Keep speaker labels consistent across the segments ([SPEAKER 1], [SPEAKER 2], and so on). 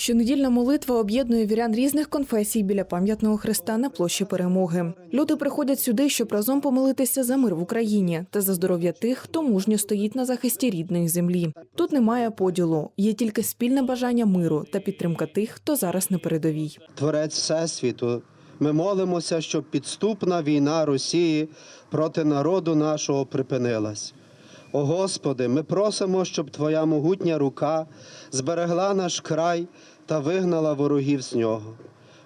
[SPEAKER 1] Щонедільна молитва об'єднує вірян різних конфесій біля пам'ятного хреста на площі перемоги. Люди приходять сюди, щоб разом помолитися за мир в Україні та за здоров'я тих, хто мужньо стоїть на захисті рідної землі. Тут немає поділу, є тільки спільне бажання миру та підтримка тих, хто зараз на передовій.
[SPEAKER 2] Творець Всесвіту. Ми молимося, щоб підступна війна Росії проти народу нашого припинилась. О Господи, ми просимо, щоб Твоя могутня рука зберегла наш край та вигнала ворогів з нього.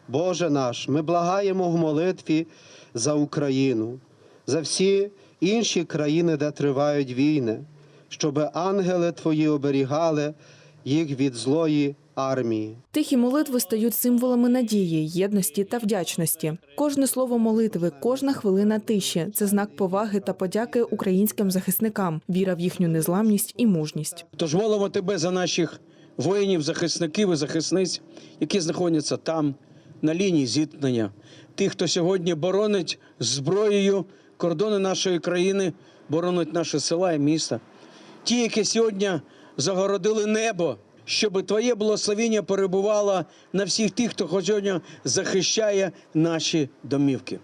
[SPEAKER 2] Боже наш, ми благаємо в молитві за Україну, за всі інші країни, де тривають війни, щоб ангели Твої оберігали їх від злої армії.
[SPEAKER 1] Тихі молитви стають символами надії, єдності та вдячності. Кожне слово молитви, кожна хвилина тиші це знак поваги та подяки українським захисникам, віра в їхню незламність і мужність.
[SPEAKER 3] Тож молимо тебе за наших воїнів, захисників і захисниць, які знаходяться там, на лінії зіткнення, тих, хто сьогодні боронить зброєю кордони нашої країни, боронить наші села і міста. Ті, які сьогодні загородили небо, щоб Твоє благословення перебувало на всіх тих, хто сьогодні захищає наші домівки.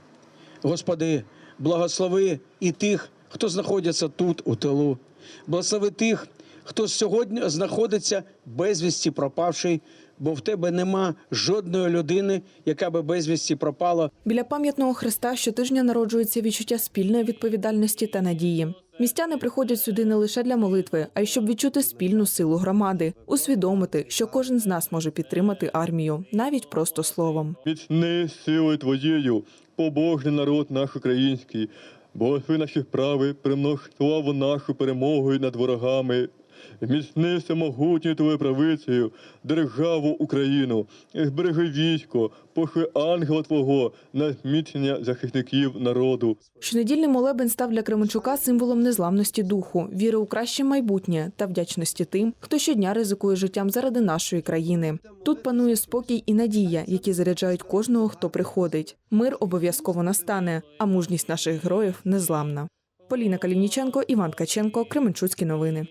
[SPEAKER 3] Господи, благослови і тих, хто знаходиться тут, у тилу. Благослови тих, хто сьогодні знаходиться безвісті пропавший, бо в тебе нема жодної людини, яка би безвісті пропала.
[SPEAKER 1] Біля пам'ятного хреста щотижня народжується відчуття спільної відповідальності та надії. Містяни приходять сюди не лише для молитви, а й щоб відчути спільну силу громади, усвідомити, що кожен з нас може підтримати армію, навіть просто словом.
[SPEAKER 4] Міцни силою Твоєю, побожний народ наш український, благослови наші вправи, примнож славу нашу перемогою над ворогами. Міцни всемогутньою Твоєю правицею, державу Україну, і збережи військо, пошли ангела Твого на зміцнення захисників народу.
[SPEAKER 1] Щонедільний молебен став для Кременчука символом незламності духу, віри у краще майбутнє та вдячності тим, хто щодня ризикує життям заради нашої країни. Тут панує спокій і надія, які заряджають кожного, хто приходить. Мир обов'язково настане, а мужність наших героїв незламна. Поліна Калініченко, Іван Ткаченко, Кременчуцькі новини.